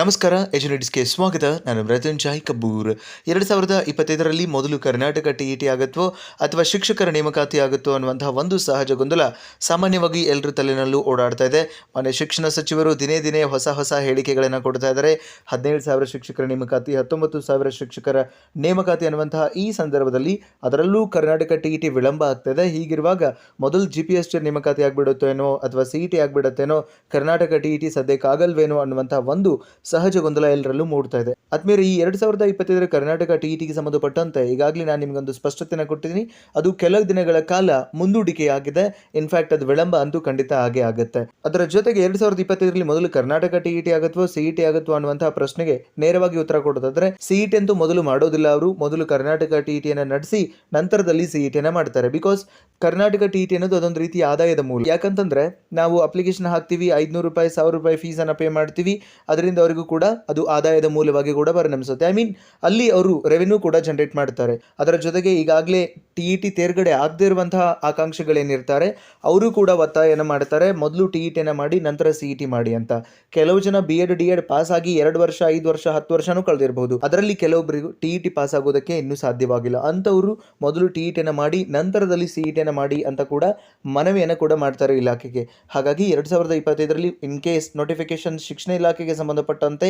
ನಮಸ್ಕಾರ ಎಜುನಿಟಿಸ್ಗೆ ಸ್ವಾಗತ. ನಾನು ಮೃತ್ಯುಂಜಯ್ ಕಬ್ಬೂರ್. ಎರಡು ಸಾವಿರದ ಇಪ್ಪತ್ತೈದರಲ್ಲಿ ಮೊದಲು ಕರ್ನಾಟಕ ಟಿ ಇ ಟಿ ಆಗುತ್ತೋ ಅಥವಾ ಶಿಕ್ಷಕರ ನೇಮಕಾತಿ ಆಗುತ್ತೋ ಅನ್ನುವಂತಹ ಒಂದು ಸಹಜ ಗೊಂದಲ ಸಾಮಾನ್ಯವಾಗಿ ಎಲ್ಲರ ತಲೆನಲ್ಲೂ ಓಡಾಡ್ತಾ ಇದೆ. ಮನೆ ಶಿಕ್ಷಣ ಸಚಿವರು ದಿನೇ ದಿನೇ ಹೊಸ ಹೊಸ ಹೇಳಿಕೆಗಳನ್ನು ಕೊಡ್ತಾ ಇದ್ದಾರೆ. ಹದಿನೇಳು ಸಾವಿರ ಶಿಕ್ಷಕರ ನೇಮಕಾತಿ, ಹತ್ತೊಂಬತ್ತು ಸಾವಿರ ಶಿಕ್ಷಕರ ನೇಮಕಾತಿ ಅನ್ನುವಂತಹ ಈ ಸಂದರ್ಭದಲ್ಲಿ ಅದರಲ್ಲೂ ಕರ್ನಾಟಕ ಟಿ ಇ ಟಿ ವಿಳಂಬ ಆಗ್ತಾ ಇದೆ. ಹೀಗಿರುವಾಗ ಮೊದಲು ಜಿ ಪಿ ಎಸ್ ಟಿ ನೇಮಕಾತಿ ಆಗಿಬಿಡುತ್ತೇನೋ ಅಥವಾ ಸಿ ಇ ಟಿ ಆಗಿಬಿಡುತ್ತೇನೋ, ಕರ್ನಾಟಕ ಟಿ ಇ ಟಿ ಸದ್ಯಕ್ಕಾಗಲ್ವೇನೋ ಅನ್ನುವಂತಹ ಒಂದು ಸಹಜ ಗೊಂದಲ ಎಲ್ಲರಲ್ಲೂ ಮೂಡ್ತಾ ಇದೆ. ಆದ್ಮೇಲೆ ಈ ಎರಡ್ ಸಾವಿರದ ಇಪ್ಪತ್ತೈದರ ಕರ್ನಾಟಕ ಟಿ ಇ ಟಿಗೆ ಸಂಬಂಧಪಟ್ಟಂತೆ ಈಗಾಗಲೇ ನಾನು ನಿಮಗೊಂದು ಸ್ಪಷ್ಟತೆಯನ್ನು ಕೊಟ್ಟಿದ್ದೀನಿ. ಅದು ಕೆಲವು ದಿನಗಳ ಕಾಲ ಮುಂದೂಡಿಕೆಯಾಗಿದೆ. ಇನ್ಫ್ಯಾಕ್ಟ್ ಅದು ವಿಳಂಬ ಅಂತೂ ಖಂಡಿತ ಹಾಗೆ ಆಗುತ್ತೆ. ಅದರ ಜೊತೆಗೆ ಎರಡ್ ಸಾವಿರದ ಇಪ್ಪತ್ತೈದರಲ್ಲಿ ಮೊದಲು ಕರ್ನಾಟಕ ಟಿಇಟಿ ಇ ಟಿ ಆಗುತ್ತೋ ಸಿ ಇ ಟಿ ಆಗುತ್ತೋ ಅನ್ನುವಂತಹ ಪ್ರಶ್ನೆಗೆ ನೇರವಾಗಿ ಉತ್ತರ ಕೊಡೋದಾದ್ರೆ ಸಿಇಟಿ ಅಂತೂ ಮೊದಲು ಮಾಡೋದಿಲ್ಲ ಅವರು. ಮೊದಲು ಕರ್ನಾಟಕ ಟಿ ಇ ಟಿಯನ್ನು ನಡೆಸಿ ನಂತರದಲ್ಲಿ ಸಿ ಇ ಟಿಯನ್ನು ಮಾಡ್ತಾರೆ. ಬಿಕಾಸ್ ಕರ್ನಾಟಕ ಟಿಇಟಿ ಅನ್ನೋದು ಅದೊಂದು ರೀತಿ ಆದಾಯದ ಮೂಲ. ಯಾಕಂತಂದ್ರೆ, ನಾವು ಅಪ್ಲಿಕೇಶನ್ ಹಾಕ್ತೀವಿ, ಐದುನೂರು ರೂಪಾಯಿ, ಸಾವಿರ ರೂಪಾಯಿ ಫೀಸನ್ನು ಪೇ ಮಾಡ್ತೀವಿ. ಅದರಿಂದ ಅವರಿಗೂ ಕೂಡ ಅದು ಆದಾಯದ ಮೂಲವಾಗಿ ಕೂಡ ಪರಿಣಮಿಸುತ್ತೆ. ಐ ಮೀನ್ ಅಲ್ಲಿ ಅವರು ರೆವೆನ್ಯೂ ಕೂಡ ಜನರೇಟ್ ಮಾಡ್ತಾರೆ. ಅದರ ಜೊತೆಗೆ ಈಗಾಗಲೇ ಟಿ ಇ ಟಿ ತೇರ್ಗಡೆ ಆಗದಿರುವಂತಹ ಆಕಾಂಕ್ಷಿಗಳೇನಿರ್ತಾರೆ, ಅವರು ಕೂಡ ಒತ್ತಾಯನ ಮಾಡ್ತಾರೆ, ಮೊದಲು ಟಿ ಇ ಟಿನ ಮಾಡಿ, ನಂತರ ಸಿ ಇ ಟಿ ಮಾಡಿ ಅಂತ. ಕೆಲವು ಜನ B Ed D Ed pass ಆಗಿ ಎರಡು ವರ್ಷ, ಐದು ವರ್ಷ, ಹತ್ತು ವರ್ಷನೂ ಕಳೆದಿರಬಹುದು. ಅದರಲ್ಲಿ ಕೆಲವೊಬ್ಬರಿಗೂ ಟಿ ಇ ಟಿ ಪಾಸ್ ಆಗೋದಕ್ಕೆ ಇನ್ನೂ ಸಾಧ್ಯವಾಗಿಲ್ಲ. ಅಂಥವರು ಮೊದಲು ಟಿ ಇ ಮಾಡಿ, ನಂತರದಲ್ಲಿ ಸಿ ಇ ಮಾಡಿ ಅಂತ ಕೂಡ ಮನವಿಯನ್ನು ಕೂಡ ಮಾಡ್ತಾರೆ ಇಲಾಖೆಗೆ. ಹಾಗಾಗಿ ಎರಡು ಸಾವಿರದ ಇಪ್ಪತ್ತೈದರಲ್ಲಿ ಇನ್ ಕೇಸ್ ನೋಟಿಫಿಕೇಶನ್ ಶಿಕ್ಷಣ ಇಲಾಖೆಗೆ ಸಂಬಂಧಪಟ್ಟಂತೆ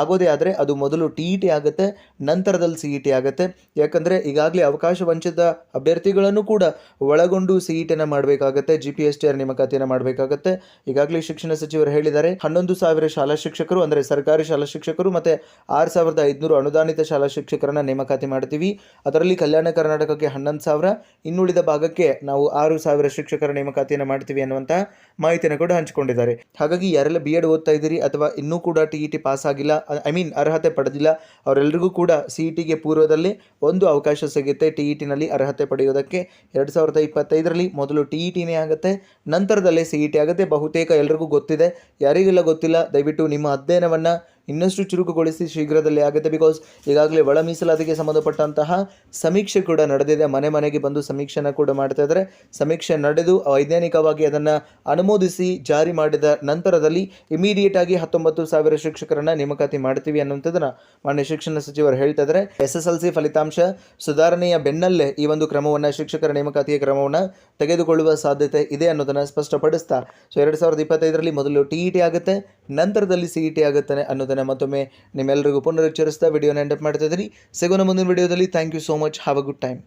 ಆಗೋದೇ ಆದರೆ ಅದು ಮೊದಲು ಟಿ ಇ ಟಿ ಆಗುತ್ತೆ, ನಂತರದಲ್ಲಿ ಸಿ ಇ ಟಿ ಆಗುತ್ತೆ. ಯಾಕಂದರೆ ಈಗಾಗಲೇ ಅವಕಾಶ ವಂಚಿತ ಅಭ್ಯರ್ಥಿಗಳನ್ನು ಕೂಡ ಒಳಗೊಂಡು ಸಿ ಇ ಟಿನ ಮಾಡಬೇಕಾಗತ್ತೆ, G P S T R ನೇಮಕಾತಿಯನ್ನು ಮಾಡಬೇಕಾಗತ್ತೆ. ಈಗಾಗಲೇ ಶಿಕ್ಷಣ ಸಚಿವರು ಹೇಳಿದ್ದಾರೆ, ಹನ್ನೊಂದು ಸಾವಿರ ಶಾಲಾ ಶಿಕ್ಷಕರು, ಅಂದರೆ ಸರ್ಕಾರಿ ಶಾಲಾ ಶಿಕ್ಷಕರು ಮತ್ತು ಆರು ಸಾವಿರದ ಐದುನೂರು ಅನುದಾನಿತ ಶಾಲಾ ಶಿಕ್ಷಕರನ್ನ ನೇಮಕಾತಿ ಮಾಡ್ತೀವಿ. ಅದರಲ್ಲಿ ಕಲ್ಯಾಣ ಕರ್ನಾಟಕಕ್ಕೆ ಹನ್ನೊಂದು ಸಾವಿರ, ಇನ್ನುಳಿದ ಭಾಗಕ್ಕೆ ನಾವು ಆರು ಸಾವಿರ ಶಿಕ್ಷಕರ ನೇಮಕಾತಿಯನ್ನು ಮಾಡ್ತೀವಿ ಅನ್ನುವಂತಹ ಮಾಹಿತಿಯನ್ನು ಕೂಡ ಹಂಚಿಕೊಂಡಿದ್ದಾರೆ. ಹಾಗಾಗಿ ಯಾರೆಲ್ಲ ಬಿ ಎಡ್ ಓದ್ತಾ ಇದ್ದೀರಿ ಅಥವಾ ಇನ್ನೂ ಕೂಡ ಟಿ ಟಿ ಪಾಸ್ ಆಗಿಲ್ಲ ಐ ಮೀನ್ ಅರ್ಹತೆ ಪಡೆದಿಲ್ಲ ಅವರೆಲ್ಲರಿಗೂ ಕೂಡ ಸಿ ಇ ಟಿಗೆ ಪೂರ್ವದಲ್ಲಿ ಒಂದು ಅವಕಾಶ ಸಿಗುತ್ತೆ ಟಿ ಇ ಟಿನಲ್ಲಿ ಅರ್ಹತೆ ಪಡೆಯೋದಕ್ಕೆ. ಎರಡು ಸಾವಿರದ ಇಪ್ಪತ್ತೈದರಲ್ಲಿ ಮೊದಲು ಟಿ ಇ ಟಿನೇ ಆಗುತ್ತೆ, ನಂತರದಲ್ಲೇ ಸಿ ಇ ಟಿ ಆಗುತ್ತೆ. ಬಹುತೇಕ ಎಲ್ರಿಗೂ ಗೊತ್ತಿದೆ. ಯಾರಿಗೆಲ್ಲ ಗೊತ್ತಿಲ್ಲ, ದಯವಿಟ್ಟು ನಿಮ್ಮ ಅಧ್ಯಯನವನ್ನು ಇನ್ನಷ್ಟು ಚುರುಕುಗೊಳಿಸಿ ಶೀಘ್ರದಲ್ಲೇ ಆಗುತ್ತೆ. ಬಿಕಾಸ್ ಈಗಾಗಲೇ ಒಳ ಮೀಸಲಾತಿಗೆ ಸಂಬಂಧಪಟ್ಟಂತಹ ಸಮೀಕ್ಷೆ ಕೂಡ ನಡೆದಿದೆ. ಮನೆ ಮನೆಗೆ ಬಂದು ಸಮೀಕ್ಷೆನ ಕೂಡ ಮಾಡ್ತಾ ಇದ್ದಾರೆ. ಸಮೀಕ್ಷೆ ನಡೆದು ವೈಜ್ಞಾನಿಕವಾಗಿ ಅದನ್ನು ಅನುಮೋದಿಸಿ ಜಾರಿ ಮಾಡಿದ ನಂತರದಲ್ಲಿ ಇಮಿಡಿಯೇಟ್ ಆಗಿ ಹತ್ತೊಂಬತ್ತು ಸಾವಿರ ಶಿಕ್ಷಕರನ್ನ ನೇಮಕಾತಿ ಮಾಡ್ತೀವಿ ಅನ್ನುವಂಥದ್ದನ್ನು ಮಾನ್ಯ ಶಿಕ್ಷಣ ಸಚಿವರು ಹೇಳ್ತಾ ಇದ್ದಾರೆ. ಎಸ್ ಎಸ್ ಎಲ್ ಸಿ ಫಲಿತಾಂಶ ಸುಧಾರಣೆಯ ಬೆನ್ನಲ್ಲೇ ಈ ಒಂದು ಕ್ರಮವನ್ನು, ಶಿಕ್ಷಕರ ನೇಮಕಾತಿಯ ಕ್ರಮವನ್ನು ತೆಗೆದುಕೊಳ್ಳುವ ಸಾಧ್ಯತೆ ಇದೆ ಅನ್ನೋದನ್ನು ಸ್ಪಷ್ಟಪಡಿಸ್ತಾ ಸೊ ಎರಡು ಸಾವಿರದ ಇಪ್ಪತ್ತೈದರಲ್ಲಿ ಮೊದಲು ಟಿ ಇ ಟಿ ಆಗುತ್ತೆ, ನಂತರದಲ್ಲಿ ಸಿ ಇ ಟಿ ಆಗುತ್ತೆ ಅನ್ನೋದನ್ನು ಮತ್ತೊಮ್ಮೆ ನಿಮ್ಮೆಲ್ಲರಿಗೂ ಪುನರುಚ್ಚರಿಸ್ತಾ ವಿಡಿಯೋನ ಎಂಡಪ್ ಮಾಡ್ತಾ ಇದ್ದೀರಿ ಸಿಗೋಣ ಮುಂದಿನ ವಿಡಿಯೋದಲ್ಲಿ. Thank you so much have a good time